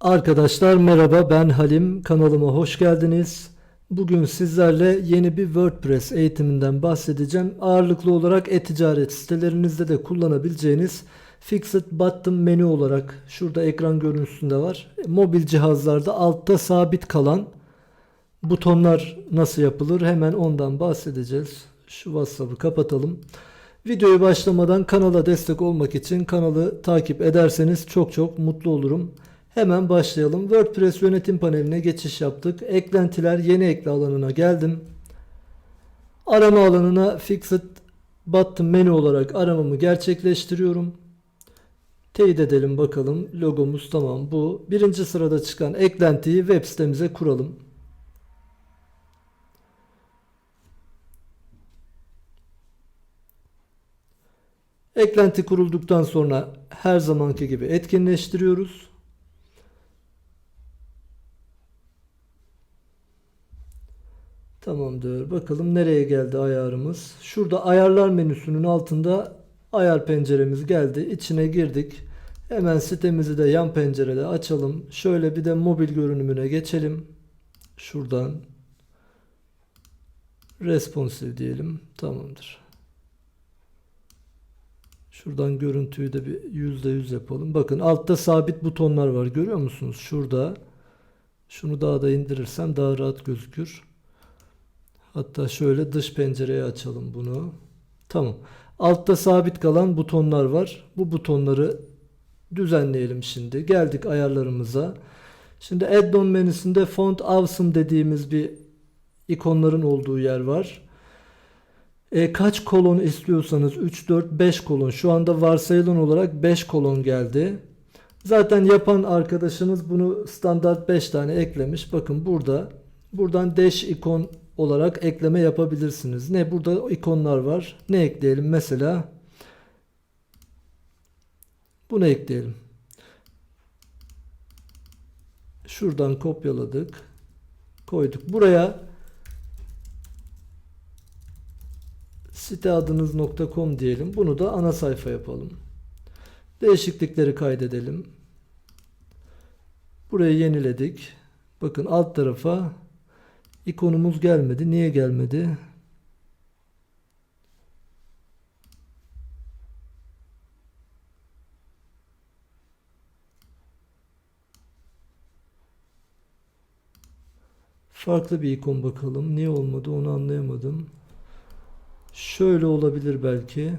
Arkadaşlar merhaba ben Halim kanalıma hoş geldiniz. Bugün sizlerle yeni bir WordPress eğitiminden bahsedeceğim. Ağırlıklı olarak e-ticaret sitelerinizde de kullanabileceğiniz Fixed Button menü olarak şurada ekran görüntüsünde var. Mobil cihazlarda altta sabit kalan butonlar nasıl yapılır hemen ondan bahsedeceğiz. Şu WhatsApp'ı kapatalım. Videoyu başlamadan kanala destek olmak için kanalı takip ederseniz çok çok mutlu olurum. Hemen başlayalım. WordPress yönetim paneline geçiş yaptık. Eklentiler yeni ekle alanına geldim. Arama alanına Fixed Button menü olarak aramamı gerçekleştiriyorum. Teyit edelim bakalım. Logomuz tamam bu. Birinci sırada çıkan eklentiyi web sitemize kuralım. Eklenti kurulduktan sonra her zamanki gibi etkinleştiriyoruz. Tamamdır. Bakalım nereye geldi ayarımız. Şurada ayarlar menüsünün altında ayar penceremiz geldi. İçine girdik. Hemen sitemizi de yan pencerede açalım. Şöyle bir de mobil görünümüne geçelim. Şuradan responsive diyelim. Tamamdır. Şuradan görüntüyü de bir %100 yapalım. Bakın altta sabit butonlar var. Görüyor musunuz? Şurada. Şunu daha da indirirsem daha rahat gözükür. Hatta şöyle dış pencereye açalım bunu. Tamam. Altta sabit kalan butonlar var. Bu butonları düzenleyelim şimdi. Geldik ayarlarımıza. Şimdi add-on menüsünde font awesome dediğimiz bir ikonların olduğu yer var. E, kaç kolon istiyorsanız 3, 4, 5 kolon. Şu anda varsayılan olarak 5 kolon geldi. Zaten yapan arkadaşımız bunu standart 5 tane eklemiş. Bakın burada. Buradan dash ikon olarak ekleme yapabilirsiniz. Ne burada ikonlar var. Ne ekleyelim mesela? Bunu ekleyelim. Şuradan kopyaladık. Koyduk. Buraya site adınız .com diyelim. Bunu da ana sayfa yapalım. Değişiklikleri kaydedelim. Burayı yeniledik. Bakın alt tarafa ikonumuz gelmedi. Niye gelmedi? Farklı bir ikon bakalım. Niye olmadı onu anlayamadım. Şöyle olabilir belki.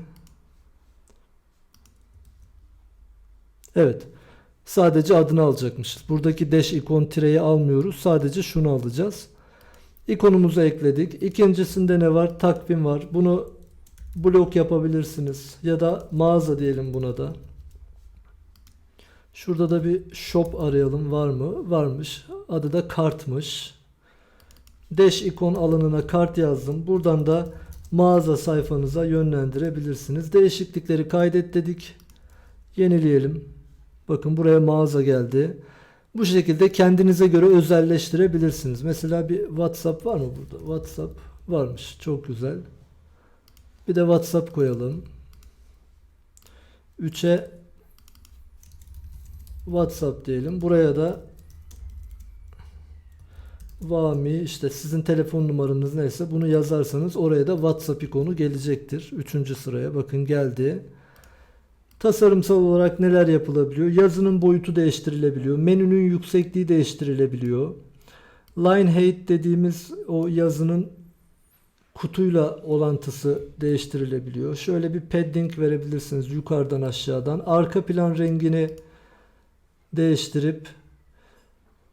Evet. Sadece adını alacakmışız. Buradaki dash ikon tireyi almıyoruz. Sadece şunu alacağız. İkonumuzu ekledik. İkincisinde ne var? Takvim var. Bunu blok yapabilirsiniz. Ya da mağaza diyelim buna da. Şurada da bir shop arayalım. Var mı? Varmış. Adı da kartmış. Dash ikon alanına kart yazdım. Buradan da mağaza sayfanıza yönlendirebilirsiniz. Değişiklikleri kaydet dedik. Yenileyelim. Bakın buraya mağaza geldi. Bu şekilde kendinize göre özelleştirebilirsiniz. Mesela bir WhatsApp var mı burada? WhatsApp varmış. Çok güzel. Bir de WhatsApp koyalım. 3'e WhatsApp diyelim. Buraya da Vami işte sizin telefon numaranız neyse bunu yazarsanız oraya da WhatsApp ikonu gelecektir. Üçüncü sıraya bakın geldi. Tasarımsal olarak neler yapılabiliyor? Yazının boyutu değiştirilebiliyor. Menünün yüksekliği değiştirilebiliyor. Line height dediğimiz o yazının kutuyla olantısı değiştirilebiliyor. Şöyle bir padding verebilirsiniz yukarıdan aşağıdan. Arka plan rengini değiştirip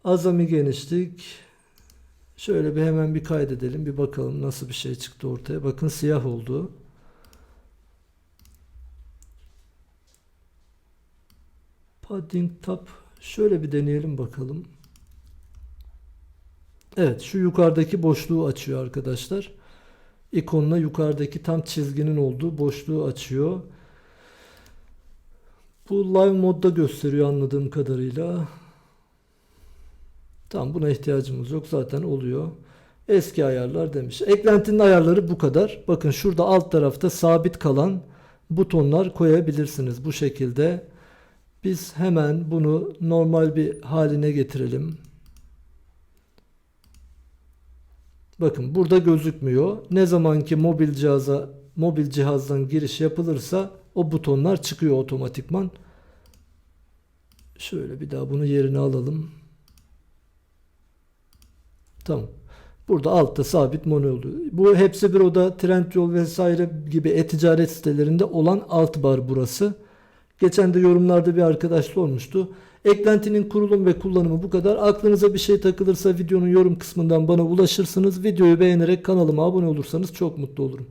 azami genişlik şöyle bir hemen bir kaydedelim. Bir bakalım nasıl bir şey çıktı ortaya. Bakın siyah oldu. Padding tab şöyle bir deneyelim bakalım. Evet şu yukarıdaki boşluğu açıyor arkadaşlar. İkonla yukarıdaki tam çizginin olduğu boşluğu açıyor. Bu live modda gösteriyor anladığım kadarıyla. Tamam buna ihtiyacımız yok zaten oluyor. Eski ayarlar demiş. Eklentinin ayarları bu kadar. Bakın şurada alt tarafta sabit kalan butonlar koyabilirsiniz bu şekilde. Biz hemen bunu normal bir haline getirelim. Bakın burada gözükmüyor. Ne zaman ki mobil cihaza mobil cihazdan giriş yapılırsa o butonlar çıkıyor otomatikman. Şöyle bir daha bunu yerine alalım. Tamam. Burada altta sabit mono oluyor. Bu hepsi bir oda, Trendyol vesaire gibi e-ticaret sitelerinde olan alt bar burası. Geçen de yorumlarda bir arkadaş sormuştu. Eklentinin kurulum ve kullanımı bu kadar. Aklınıza bir şey takılırsa videonun yorum kısmından bana ulaşırsınız. Videoyu beğenerek kanalıma abone olursanız çok mutlu olurum.